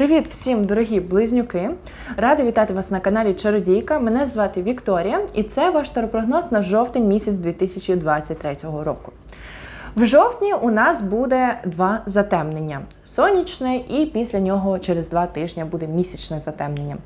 Привіт всім, дорогі близнюки! Рада вітати вас на каналі Чародійка. Мене звати Вікторія, і це ваш таропрогноз на жовтень місяць 2023 року. В жовтні у нас буде два затемнення: сонячне, і після нього через два тижні буде місячне затемнення.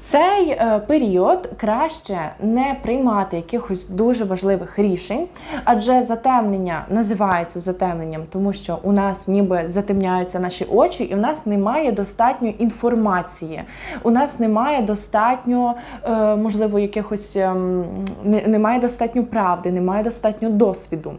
Цей е, період краще не приймати якихось дуже важливих рішень, адже затемнення називається затемненням, тому що у нас ніби затемняються наші очі, і в нас немає достатньо інформації. У нас немає достатньо, е, можливо, якихось ем, немає достатньо правди, немає достатньо досвіду.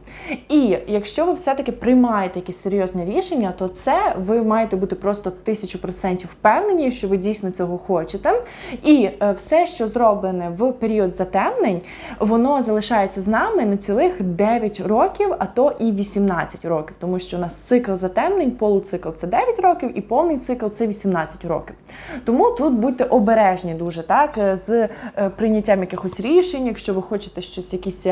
І якщо ви все-таки приймаєте якісь серйозні рішення, то це ви маєте бути просто тисячу процентів впевнені, що ви дійсно цього хочете. І е, все, що зроблене в період затемнень, воно залишається з нами на цілих 9 років, а то і 18 років, тому що у нас цикл затемнень, полуцикл це 9 років, і повний цикл це 18 років. Тому тут будьте обережні дуже так е, з е, прийняттям якихось рішень. Якщо ви хочете щось якісь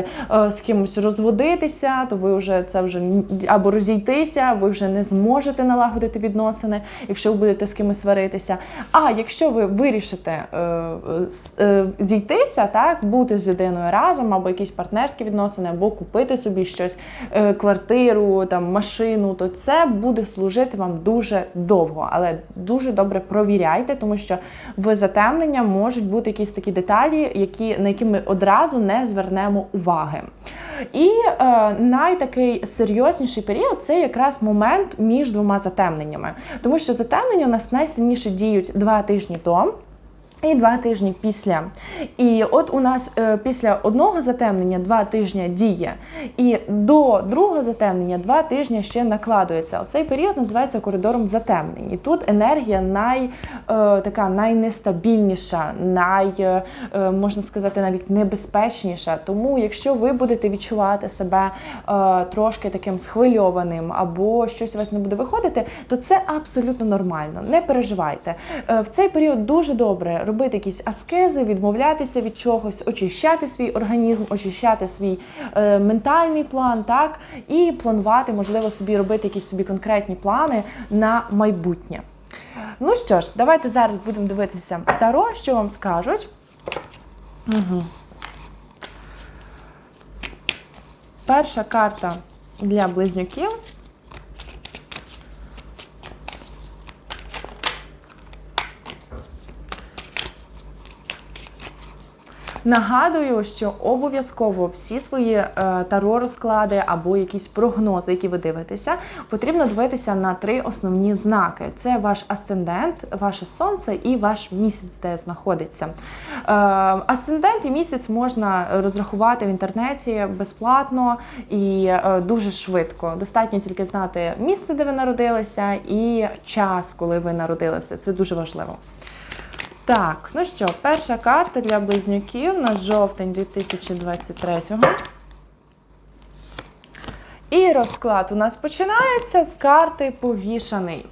з кимось розводитися, то ви вже це вже або розійтися, ви вже не зможете налагодити відносини, якщо ви будете з кимось сваритися. А якщо ви вирішите е, е, зійтися, так бути з людиною разом, або якісь партнерські відносини, або купити собі щось, е, квартиру, там машину, то це буде служити вам дуже довго, але дуже добре провіряйте, тому що в затемнення можуть бути якісь такі деталі, які на які ми одразу не звернемо уваги. І е, найтакий серйозніший період це якраз момент між двома затемненнями, тому що затемнення у нас найсильніше діють два тижні до. І два тижні після. І от у нас е, після одного затемнення два тижні діє, і до другого затемнення два тижні ще накладується. Оцей період називається коридором затемнень. І тут енергія най, е, така найнестабільніша, най, е, е, можна сказати, навіть небезпечніша. Тому, якщо ви будете відчувати себе е, трошки таким схвильованим або щось у вас не буде виходити, то це абсолютно нормально. Не переживайте. Е, В цей період дуже добре робити якісь аскези, відмовлятися від чогось, очищати свій організм, очищати свій е, ментальний план, так і планувати, можливо, собі робити якісь собі конкретні плани на майбутнє. Ну що ж, давайте зараз будемо дивитися таро, що вам скажуть. Угу. Перша карта для близнюків. Нагадую, що обов'язково всі свої е, таро розклади або якісь прогнози, які ви дивитеся, потрібно дивитися на три основні знаки: це ваш асцендент, ваше сонце і ваш місяць, де знаходиться. Е, асцендент і місяць можна розрахувати в інтернеті безплатно і е, дуже швидко. Достатньо тільки знати місце, де ви народилися, і час, коли ви народилися. Це дуже важливо. Так, ну що, перша карта для близнюків на жовтень 2023-го. І розклад у нас починається з карти повішаний.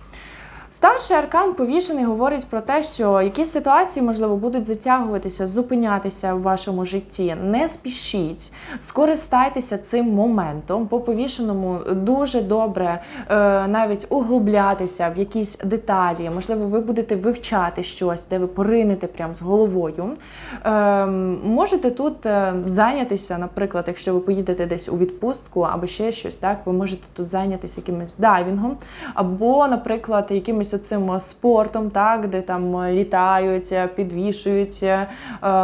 Старший аркан повішений говорить про те, що якісь ситуації, можливо, будуть затягуватися, зупинятися в вашому житті. Не спішіть, скористайтеся цим моментом. По повішеному дуже добре е, навіть углублятися в якісь деталі. Можливо, ви будете вивчати щось, де ви поринете прямо з головою. Е, можете тут е, зайнятися, наприклад, якщо ви поїдете десь у відпустку або ще щось, так ви можете тут зайнятися якимось дайвінгом, або, наприклад, якимось оцим спортом, так, де там е, літають, е, підвішують е,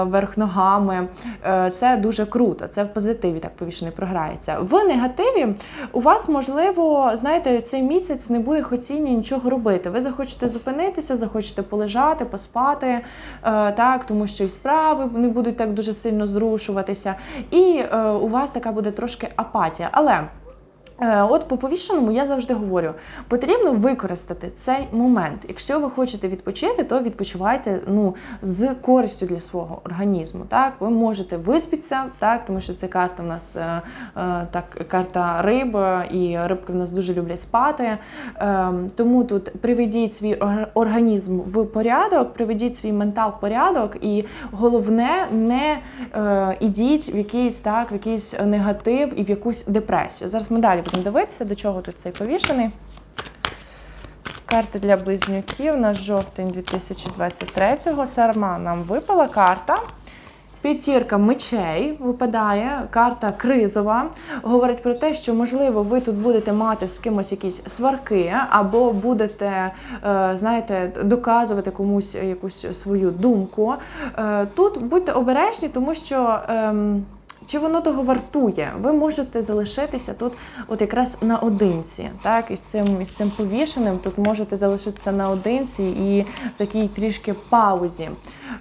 верх ногами. Е, Це дуже круто. Це в позитиві так повішений програється. В негативі у вас, можливо, знаєте, цей місяць не буде хотіння нічого робити. Ви захочете зупинитися, захочете полежати, поспати, е, так, тому що і справи не будуть так дуже сильно зрушуватися. І е, у вас така буде трошки апатія. Але. Е, От по повішеному я завжди говорю, потрібно використати цей момент. Якщо ви хочете відпочити, то відпочивайте ну, з користю для свого організму. Так, ви можете виспітися, так, тому що це карта в нас е, е, так, карта риб, і рибки в нас дуже люблять спати. Е, Тому тут приведіть свій організм в порядок, приведіть свій ментал в порядок, і головне, не ідіть в якийсь так, в якийсь негатив і в якусь депресію. Зараз ми далі будемо дивитися, до чого тут цей повішений. Карти для близнюків на жовтень 2023-го. Сарма нам випала карта. П'ятірка мечей випадає, карта кризова. Говорить про те, що можливо ви тут будете мати з кимось якісь сварки, або будете, е, знаєте, доказувати комусь якусь свою думку. Е, Тут будьте обережні, тому що. Чи воно того вартує? Ви можете залишитися тут, от якраз наодинці, так із цим із цим повішеним. Тут можете залишитися наодинці і в такій трішки паузі.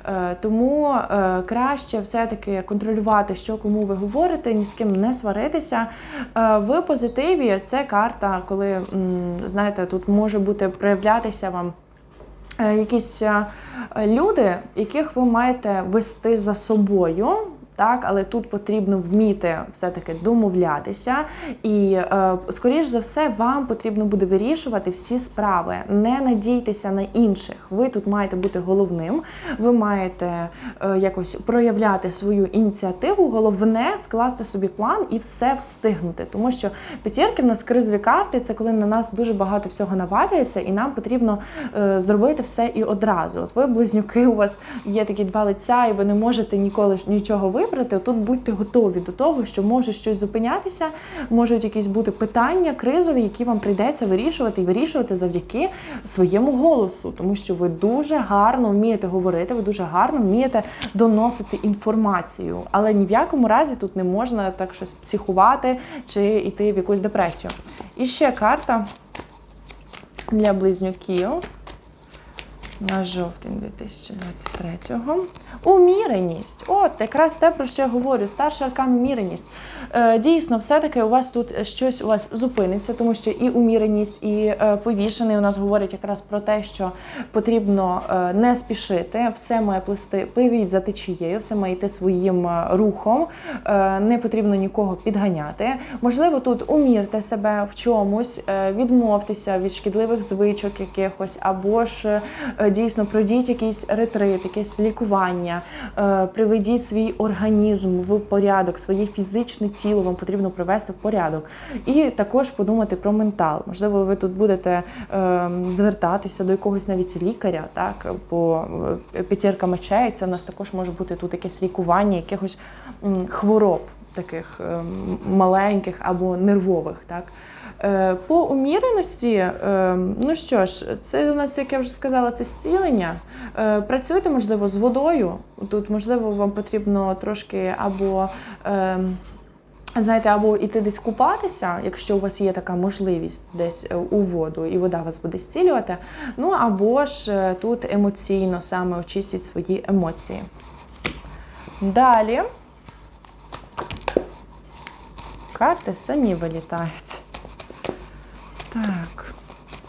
Е, тому е, краще все-таки контролювати, що кому ви говорите, ні з ким не сваритися. Е, в позитиві це карта, коли знаєте, тут може бути проявлятися вам. Якісь люди, яких ви маєте вести за собою, так, але тут потрібно вміти все-таки домовлятися, і е, скоріш за все, вам потрібно буде вирішувати всі справи. Не надійтеся на інших. Ви тут маєте бути головним. Ви маєте е, якось проявляти свою ініціативу. Головне скласти собі план і все встигнути. Тому що п'ятірки в нас кризові карти це коли на нас дуже багато всього навалюється, і нам потрібно е, зробити все і одразу. От ви близнюки, у вас є такі два лиця, і ви не можете ніколи нічого вибрати. Тут будьте готові до того, що може щось зупинятися, можуть якісь бути питання кризові, які вам прийдеться вирішувати і вирішувати завдяки своєму голосу, тому що ви дуже гарно вмієте говорити, ви дуже гарно вмієте доносити інформацію, але ні в якому разі тут не можна так щось психувати чи йти в якусь депресію. І ще карта для близнюків на жовтень 2023-го. Уміреність. От, якраз те, про що я говорю, старший аркан уміреність. Е, дійсно, все-таки у вас тут щось у вас зупиниться, тому що і уміреність, і е, повішений у нас говорять якраз про те, що потрібно е, не спішити, все має плисти, пливіть за течією, все має йти своїм рухом, не потрібно нікого підганяти. Можливо, тут умірте себе в чомусь, відмовтеся від шкідливих звичок якихось, або ж дійсно пройдіть якийсь ретрит, якесь лікування, е, приведіть свій організм в порядок, своє фізичне тіло вам потрібно привести в порядок. І також подумати про ментал. Можливо, ви тут будете е, звертатися до якогось навіть лікаря, так бо е, п'ятірка мечей це в нас також може бути тут якесь лікування якихось хвороб. Таких е, маленьких або нервових, так по уміреності, е, ну що ж, це у нас, як я вже сказала, це зцілення. Е, Працюйте, можливо, з водою. Тут, можливо, вам потрібно трошки або. е, Знаєте, або йти десь купатися, якщо у вас є така можливість десь е, у воду, і вода вас буде зцілювати. Ну або ж е, тут емоційно саме очистіть свої емоції. Далі карти самі вилітають. Так,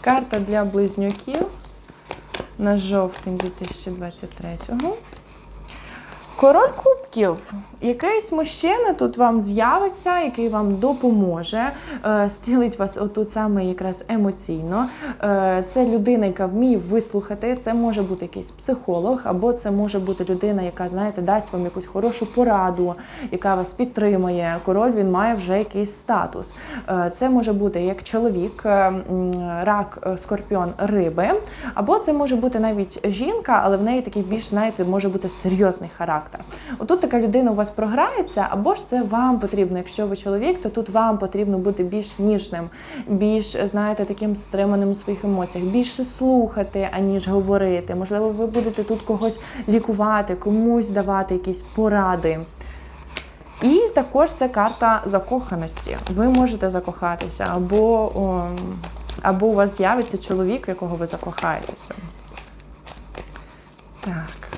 карта для близнюків на жовтень 2023-го. Король кубків. Якийсь мужчина тут вам з'явиться, який вам допоможе, е, зцілить вас отут саме якраз емоційно. Е, Це людина, яка вміє вислухати. Це може бути якийсь психолог, або це може бути людина, яка, знаєте, дасть вам якусь хорошу пораду, яка вас підтримує. Король він має вже якийсь статус. Е, Це може бути як чоловік, рак, скорпіон, риби, або це може бути навіть жінка, але в неї такий більш, знаєте, може бути серйозний характер. Отут така людина у вас програється, або ж це вам потрібно. Якщо ви чоловік, то тут вам потрібно бути більш ніжним, більш, знаєте, таким стриманим у своїх емоціях, більше слухати, аніж говорити. Можливо, ви будете тут когось лікувати, комусь давати якісь поради. І також це карта закоханості. Ви можете закохатися, або, або у вас з'явиться чоловік, в якого ви закохаєтеся. Так.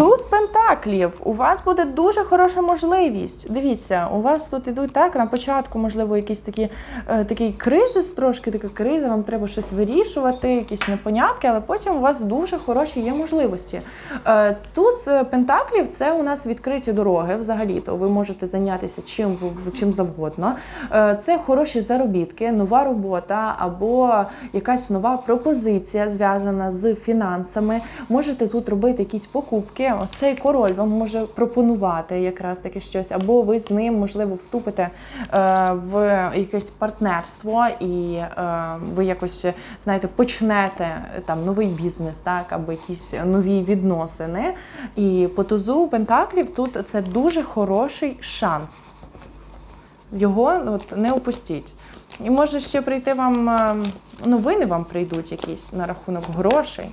Туз пентаклів. У вас буде дуже хороша можливість. Дивіться, у вас тут ідуть так на початку, можливо, якісь такі е, такий кризис, трошки така криза, вам треба щось вирішувати, якісь непонятки, але потім у вас дуже хороші є можливості. Е, туз пентаклів це у нас відкриті дороги. Взагалі-то ви можете зайнятися чим чим завгодно. Е, це хороші заробітки, нова робота або якась нова пропозиція зв'язана з фінансами. Можете тут робити якісь покупки таки цей король вам може пропонувати якраз таке щось, або ви з ним, можливо, вступите е, в якесь партнерство, і е, ви якось знаєте, почнете е, там новий бізнес, так, або якісь нові відносини. І по тузу Пентаклів тут це дуже хороший шанс. Його от, не упустіть. І може ще прийти вам новини вам прийдуть якісь на рахунок грошей.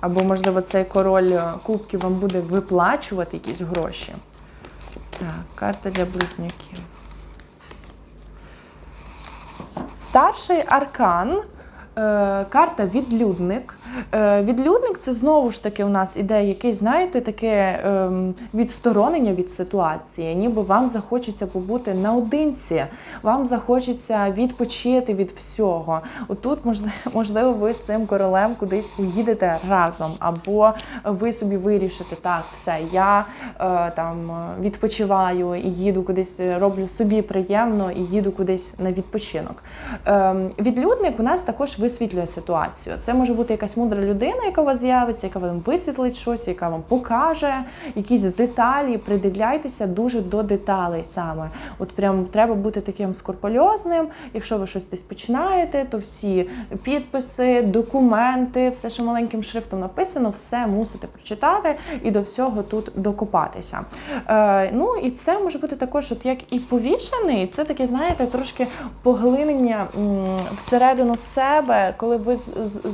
Або, можливо, цей король кубки кубків вам буде виплачувати якісь гроші. Так, карта для близнюків. Старший аркан. е, Карта відлюдник. Е, Відлюдник це знову ж таки у нас іде якесь, знаєте, таке ем, відсторонення від ситуації, ніби вам захочеться побути наодинці, вам захочеться відпочити від всього. Отут, можливо, ви з цим королем кудись поїдете разом, або ви собі вирішите, так, все, я е, там відпочиваю і їду кудись, роблю собі приємно і їду кудись на відпочинок. Ем, Відлюдник у нас також висвітлює ситуацію. Це може бути якась мудра людина, яка у вас з'явиться, яка вам висвітлить щось, яка вам покаже якісь деталі. Придивляйтеся дуже до деталей саме. От прям треба бути таким скорпульозним. Якщо ви щось десь починаєте, то всі підписи, документи, все, що маленьким шрифтом написано, все мусите прочитати і до всього тут докопатися. Е, ну і це може бути також, от як і повішений, це таке, знаєте, трошки поглинення всередину себе, коли ви з-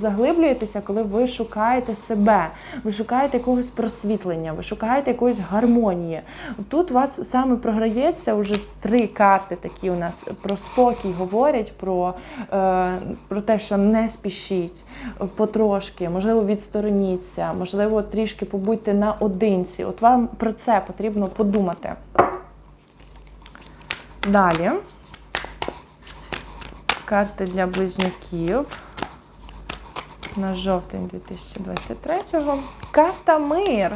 з- коли ви шукаєте себе, ви шукаєте якогось просвітлення, ви шукаєте якоїсь гармонії. Тут у вас саме програється вже три карти, такі у нас про спокій говорять, про, е, про те, що не спішіть потрошки, можливо, відстороніться, можливо, трішки побудьте наодинці. От вам про це потрібно подумати. Далі. Карти для близнюків на жовтень 2023-го. Карта мир.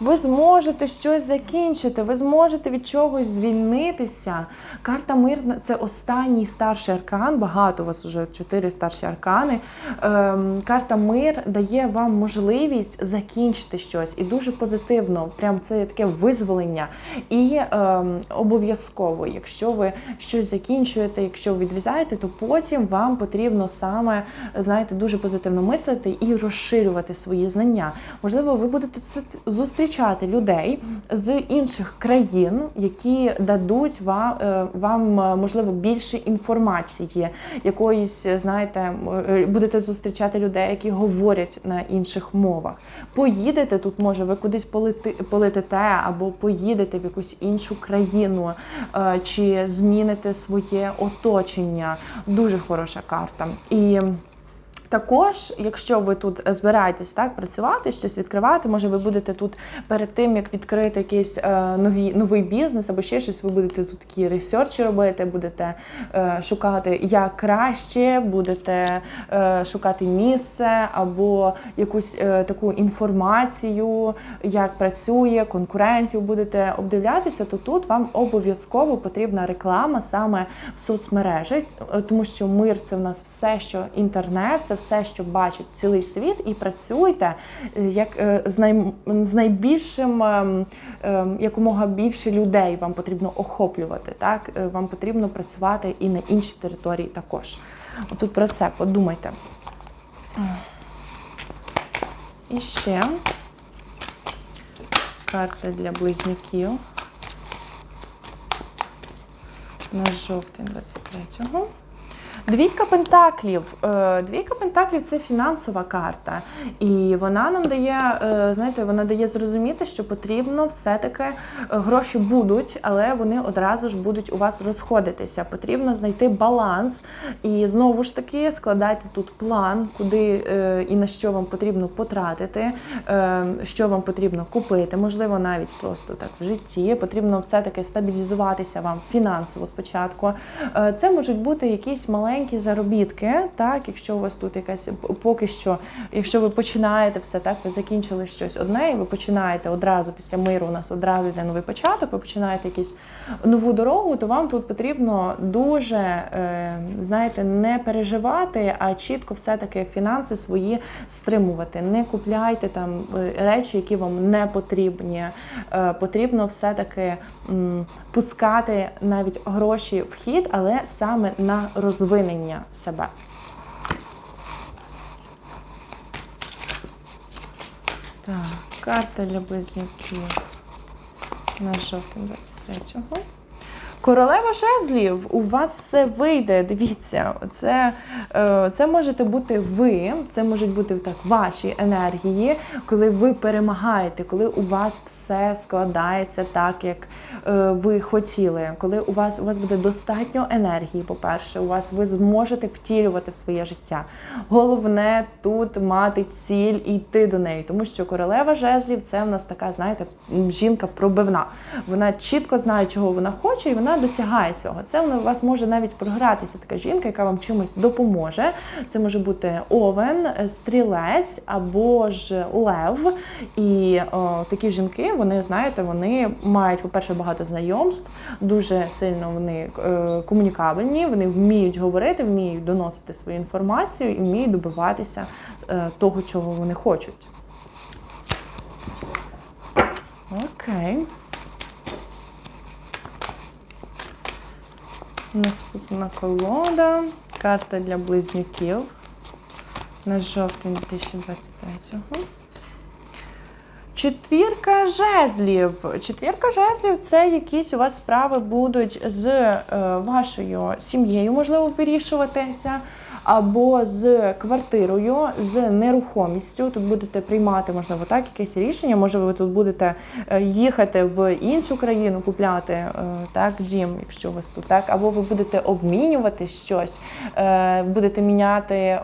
Ви зможете щось закінчити, ви зможете від чогось звільнитися. Карта мир це останній старший аркан. Багато у вас вже чотири старші аркани. Ем, карта мир дає вам можливість закінчити щось і дуже позитивно. Прям це таке визволення. І ем, обов'язково, якщо ви щось закінчуєте, якщо відрізаєте, то потім вам потрібно саме знаєте, дуже позитивно мислити і розширювати свої знання. Можливо, ви будете зустрічати людей з інших країн, які дадуть вам, е, вам е, можливо більше інформації, якоїсь, е, знаєте, будете зустрічати людей, які говорять на інших мовах. Поїдете тут, може, ви кудись полети, полетите або поїдете в якусь іншу країну, чи зміните своє оточення. Дуже хороша карта. І також, якщо ви тут збираєтесь так працювати, щось відкривати, може ви будете тут перед тим, як відкрити якийсь е, нові, новий бізнес або ще щось, ви будете тут такі ресерчі робити, будете е, шукати як краще, будете е, шукати місце або якусь е, таку інформацію, як працює, конкуренцію будете обдивлятися, то тут вам обов'язково потрібна реклама саме в соцмережі, е, тому що мир це в нас все, що інтернет, це все, що бачить цілий світ, і працюйте е, як е, з, най, з найбільшим ем, ем, якомога більше людей вам потрібно охоплювати. Так Е, вам потрібно працювати і на іншій території також. Отут про це подумайте. І ще карта для близнюків на жовтень 23-го. Двійка пентаклів. Е, Двійка пентаклів це фінансова карта, і вона нам дає, е, знаєте, вона дає зрозуміти, що потрібно все-таки е, гроші будуть, але вони одразу ж будуть у вас розходитися. Потрібно знайти баланс. І знову ж таки складайте тут план, куди і на що вам потрібно потратити, що вам потрібно купити. Можливо, навіть просто так в житті. Потрібно все-таки стабілізуватися вам фінансово спочатку. Це можуть бути якісь маленькі маленькі заробітки, так, якщо у вас тут якась поки що, якщо ви починаєте все, так, ви закінчили щось одне, і ви починаєте одразу після миру, у нас одразу йде новий початок, ви починаєте якусь нову дорогу, то вам тут потрібно дуже, е, знаєте, не переживати, а чітко все-таки фінанси свої стримувати. Не купляйте там е, речі, які вам не потрібні. Е, Потрібно все-таки пускати навіть гроші в хід, але саме на розвинення себе. Так, карта для близнюків на жовтень 23-го. Королева жезлів, у вас все вийде. Дивіться, це, е, це можете бути ви, це можуть бути так ваші енергії, коли ви перемагаєте, коли у вас все складається так, як е, ви хотіли. Коли у вас у вас буде достатньо енергії, по-перше, у вас ви зможете втілювати в своє життя. Головне тут мати ціль і йти до неї, тому що королева жезлів це в нас така, знаєте, жінка пробивна. Вона чітко знає, чого вона хоче, і вона досягає цього. Це вона у вас може навіть програтися така жінка, яка вам чимось допоможе. Це може бути овен, стрілець або ж лев. І о, такі жінки, вони знаєте, вони мають, по-перше, багато знайомств, дуже сильно вони е, комунікабельні, вони вміють говорити, вміють доносити свою інформацію і вміють добиватися е, того, чого вони хочуть. Окей. Наступна колода. Карта для близнюків на жовтень 2023-го. Четвірка жезлів. Четвірка жезлів це якісь у вас справи будуть з е, вашою сім'єю, можливо, вирішуватися, або з квартирою, з нерухомістю. Тут будете приймати, можливо, так, якесь рішення. Може, ви тут будете е, їхати в іншу країну, купляти е, так, дім, якщо у вас тут так, або ви будете обмінювати щось, е, будете міняти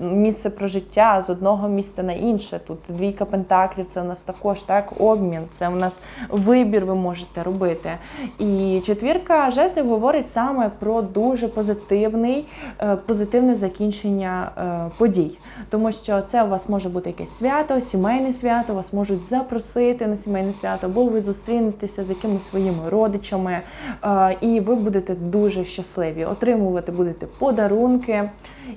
місце прожиття з одного місця на інше. Тут двійка пентаклів, це у нас також так, обмін, це у нас вибір ви можете робити. І четвірка жезлів говорить саме про дуже позитивний, позитивне закінчення е, подій. Тому що це у вас може бути якесь свято, сімейне свято, вас можуть запросити на сімейне свято, або ви зустрінетеся з якимись своїми родичами, е, і ви будете дуже щасливі. Отримувати будете подарунки.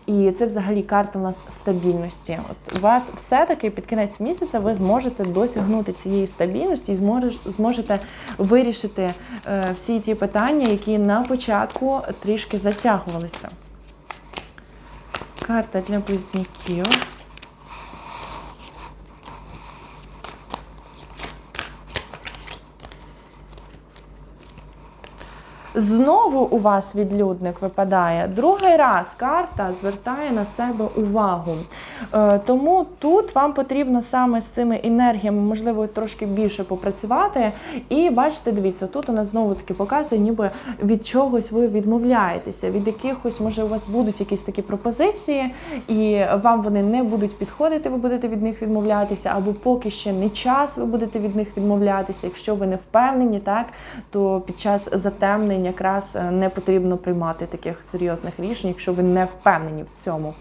І це взагалі карта у нас стабільності. От у вас все-таки під кінець місяця ви зможете досягнути цієї стабільності і зможете вирішити е, всі ті питання, які на початку трішки затягувалися. Карта для близнюків. Знову у вас відлюдник випадає. Другий раз карта звертає на себе увагу. Е, Тому тут вам потрібно саме з цими енергіями, можливо, трошки більше попрацювати. І бачите, дивіться, тут у нас знову таки показує, ніби від чогось ви відмовляєтеся, від якихось, може, у вас будуть якісь такі пропозиції, і вам вони не будуть підходити, ви будете від них відмовлятися, або поки ще не час, ви будете від них відмовлятися. Якщо ви не впевнені, так то під час затемнень якраз е, не потрібно приймати таких серйозних рішень, якщо ви не впевнені в цьому.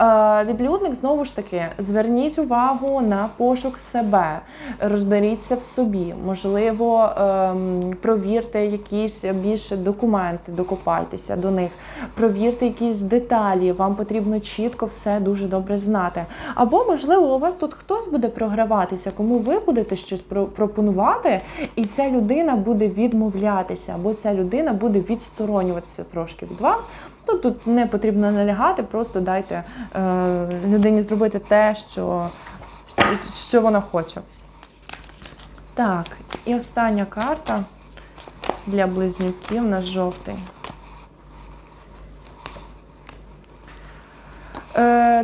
Е, Відлюдник знову ж таки зверніть увагу на пошук себе, розберіться в собі, можливо, ем, провірте якісь більше документи, докопайтеся до них, провірте якісь деталі. Вам потрібно чітко все дуже добре знати. Або, можливо, у вас тут хтось буде програватися, кому ви будете щось про- пропонувати, і ця людина буде відмовлятися, або ця людина буде відсторонюватися трошки від вас. То тут не потрібно налягати, просто дайте е, людині зробити те, що, що вона хоче. Так, і остання карта для близнюків на жовтий.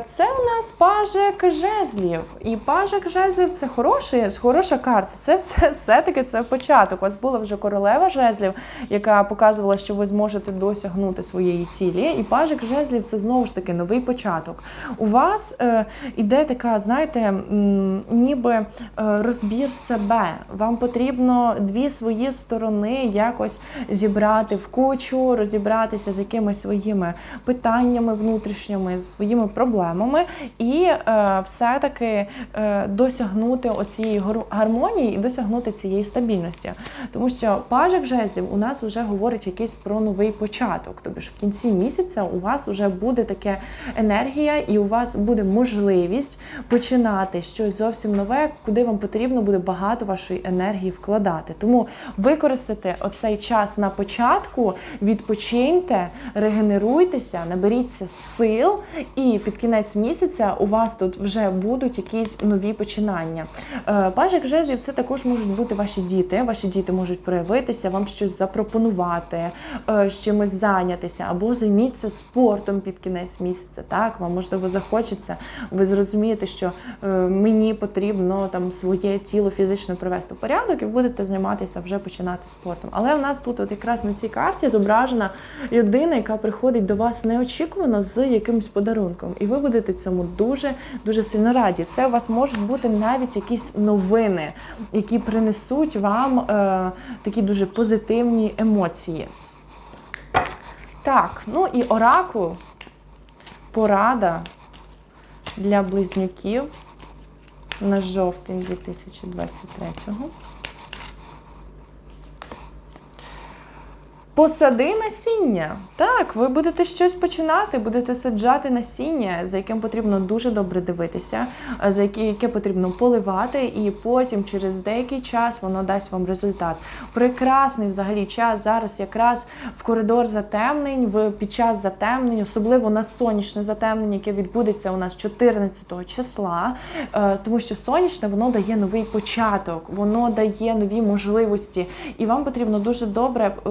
Це у нас пажик жезлів. І пажик жезлів це хороший, хороша карта. Це все, все-таки це початок. У вас була вже королева жезлів, яка показувала, що ви зможете досягнути своєї цілі. І пажик жезлів це знову ж таки новий початок. У вас е, іде така, знаєте, ніби е, розбір себе. Вам потрібно дві свої сторони якось зібрати в кучу, розібратися з якимись своїми питаннями внутрішніми, з своїми проблемами, і е, все-таки е, досягнути оцієї гармонії і досягнути цієї стабільності. Тому що пажик жезлів у нас вже говорить якийсь про новий початок. Тобто в кінці місяця у вас вже буде така енергія, і у вас буде можливість починати щось зовсім нове, куди вам потрібно буде багато вашої енергії вкладати. Тому використайте оцей час на початку, відпочиньте, регенеруйтеся, наберіться сил, і під кінець місяця у вас тут вже будуть якісь нові починання. Е, Пажик жезлів це також можуть бути ваші діти. Ваші діти можуть проявитися, вам щось запропонувати, е, чимось зайнятися, або займіться спортом під кінець місяця. Так, вам можливо захочеться. Ви зрозумієте, що е, мені потрібно там своє тіло фізично привести в порядок, і будете займатися вже починати спортом. Але у нас тут, от якраз на цій карті, зображена людина, яка приходить до вас неочікувано з якимось подарунком, і ви будете цьому дуже дуже сильно раді. Це у вас можуть бути навіть якісь новини, які принесуть вам е, такі дуже позитивні емоції. Так, ну і оракул, порада для близнюків на жовтень 2023-го. Посади насіння. Так, ви будете щось починати, будете саджати насіння, за яким потрібно дуже добре дивитися, е, за яке, потрібно поливати, і потім через деякий час воно дасть вам результат. Прекрасний взагалі час зараз якраз в коридор затемнень, в під час затемнень, особливо на сонячне затемнення, яке відбудеться у нас 14 числа, е, тому що сонячне воно дає новий початок, воно дає нові можливості, і вам потрібно дуже добре е,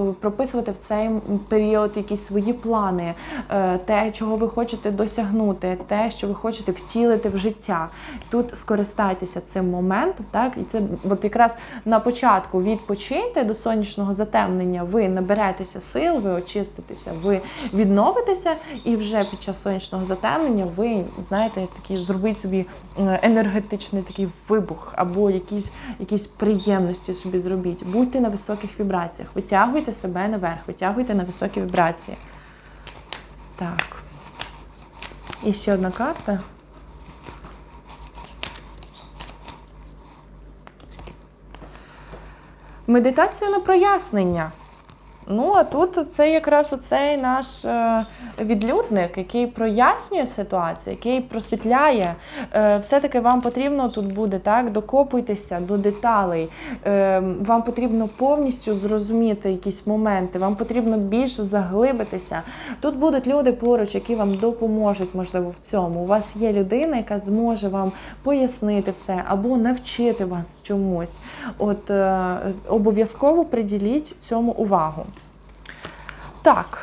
прописувати в цей період якісь свої плани, е, те, чого ви хочете досягнути, те, що ви хочете втілити в життя. Тут скористайтеся цим моментом, так і це от якраз на початку відпочиньте до сонячного затемнення, ви наберетеся сил, ви очиститеся, ви відновитеся, і вже під час сонячного затемнення ви знаєте, такий зробіть собі е, енергетичний такий вибух або якісь, якісь приємності собі зробіть. Будьте на високих вібраціях, витягуйте себе наверх, витягуйте на високі вібрації. Так. І ще одна карта. Медитація на прояснення. Ну, а тут це якраз оцей наш е, відлюдник, який прояснює ситуацію, який просвітляє. Е, Все-таки вам потрібно тут буде так, докопуйтеся до деталей. Е, Вам потрібно повністю зрозуміти якісь моменти, вам потрібно більше заглибитися. Тут будуть люди поруч, які вам допоможуть, можливо, в цьому. У вас є людина, яка зможе вам пояснити все або навчити вас чомусь. От обов'язково приділіть цьому увагу. Так,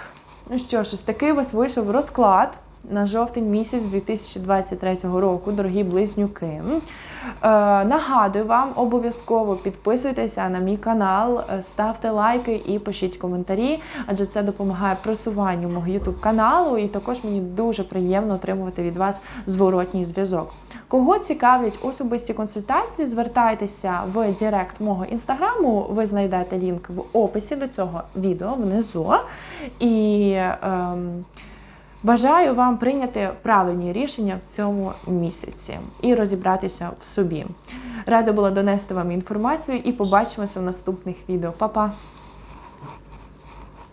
ну що ж, ось такий у вас вийшов розклад на жовтень місяць 2023 року, дорогі близнюки. Е, нагадую вам, обов'язково підписуйтеся на мій канал, е, ставте лайки і пишіть коментарі, адже це допомагає просуванню мого YouTube каналу, і також мені дуже приємно отримувати від вас зворотній зв'язок. Кого цікавлять особисті консультації, звертайтеся в Директ мого інстаграму. Ви знайдете лінк в описі до цього відео внизу. І ем, бажаю вам прийняти правильні рішення в цьому місяці і розібратися в собі. Рада була донести вам інформацію і побачимося в наступних відео. Па-па!